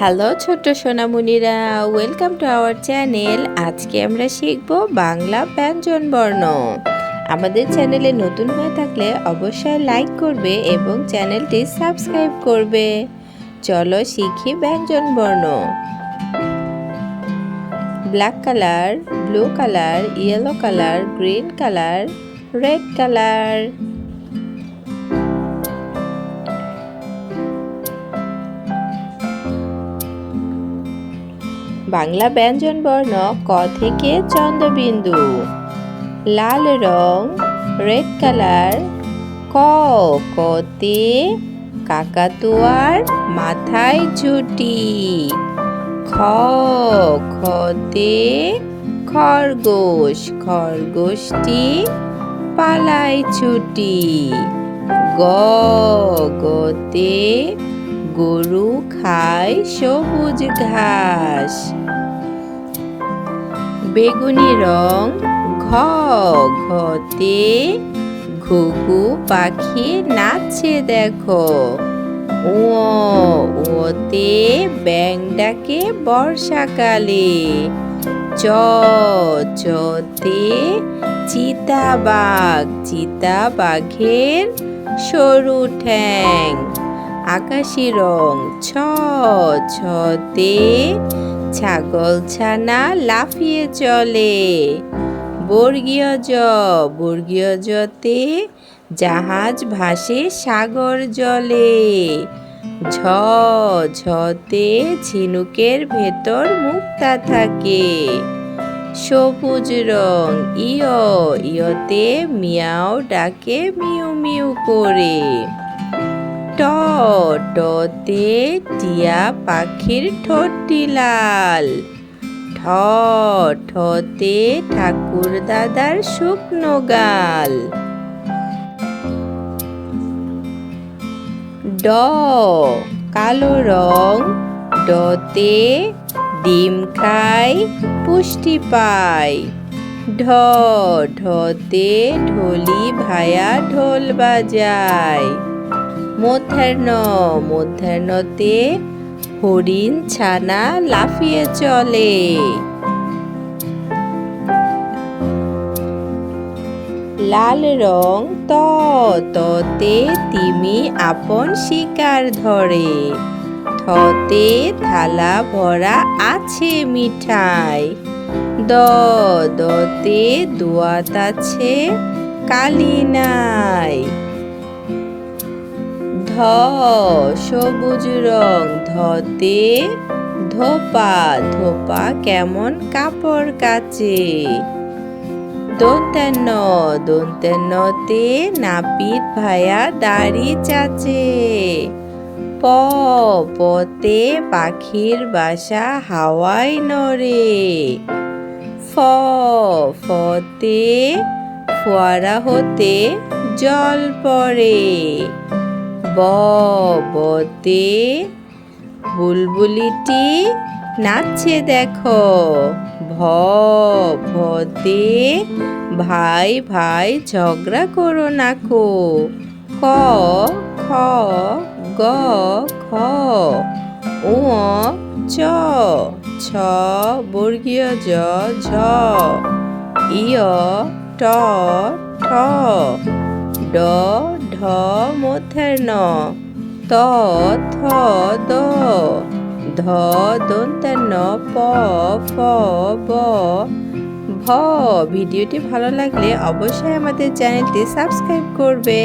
Hello ছোট্ট সোনামুনিরা welcome to our channel. আজকে আমরা শিখব বাংলা ব্যঞ্জন বর্ণ। আমাদের চ্যানেলে নতুন হয়ে থাকলে অবশ্যই লাইক করবে এবং চ্যানেলটি সাবস্ক্রাইব করবে। চলো শিখি ব্যঞ্জন বর্ণ। Black colour, blue colour, yellow colour, green colour, red colour. Bangla ব্যঞ্জন বর্ণ ক থেকে চন্দ্রবিন্দু লাল রং রেড কালার ক, কতে কাকাতুয়ার মাথায় ঝুটি। খ, খতে খরগোশ, খরগোশটি পালায় ছুটি। গ, গতে গরু খায় সবুজ ঘাস। বেগুনি রং ঘ ঘতে ঘুঘু পাখি নাচছে দেখো। ও ওতে ব্যাং ডাকে বর্ষাকালে। চ চতে চিতাবাঘ, চিতাবাঘের সরু ঠ্যাং। আকাশি রং, ছ ছতে ছাগল ছানা লাফিয়ে চলে। বর্গীয় জ, বর্গীয় জতে জাহাজ ভাসে সাগর জলে। ঝ, ঝতে ঝিনুকের ভেতর মুক্তা থাকে। সবুজ রং, ইয়, ইয়তে মিয়াও ডাকে মিউ মিউ করে। ট টতে টিয়া পাখির ঠোঁটটি লাল ঠ ঠতে ঠাকুর দাদার শুকনো গাল। ড, কালো রং, ডতে ডিম খাই, পুষ্টি পায় ঢ, ঢতে ঢোলি ভায়া ঢোল বাজায়। মধ্যাহ্ন, মধ্যাহ্নতে হরিণ ছানা লাফিয়ে চলে। লাল রং ত ততে তিমি আপন শিকার ধরে। থতে থালা ভরা আছে মিঠাই। দ দতে দোয়াত আছে কালি নাই। ধ সবুজ রং, ধতে ধোপা ধোপা কেমন কাপড় কাচে? দন্তান্ন দন্তান্নতে নাপিত ভায়া দাড়ি চাচে। প, পতে পাখির বাসা হাওয়ায় নড়ে। ফ, ফতে ফোয়ারা হতে জল পড়ে। বতে বুলবুলিটি নাচছে দেখো। ভতে ভাই ভাই ঝগড়া করো না কো। ক, খ, গ, খ, ও, চ, ছ, বর্গীয় জ, ঝ ইয় ট, ঠ, ড ঢ মধ্যাহ্ন ত, থ, দ, ধ দন্তান্ন প, ফ, ব। ভ, ভিডিওটি ভালো লাগলে অবশ্যই আমাদের চ্যানেলটি সাবস্ক্রাইব করবে।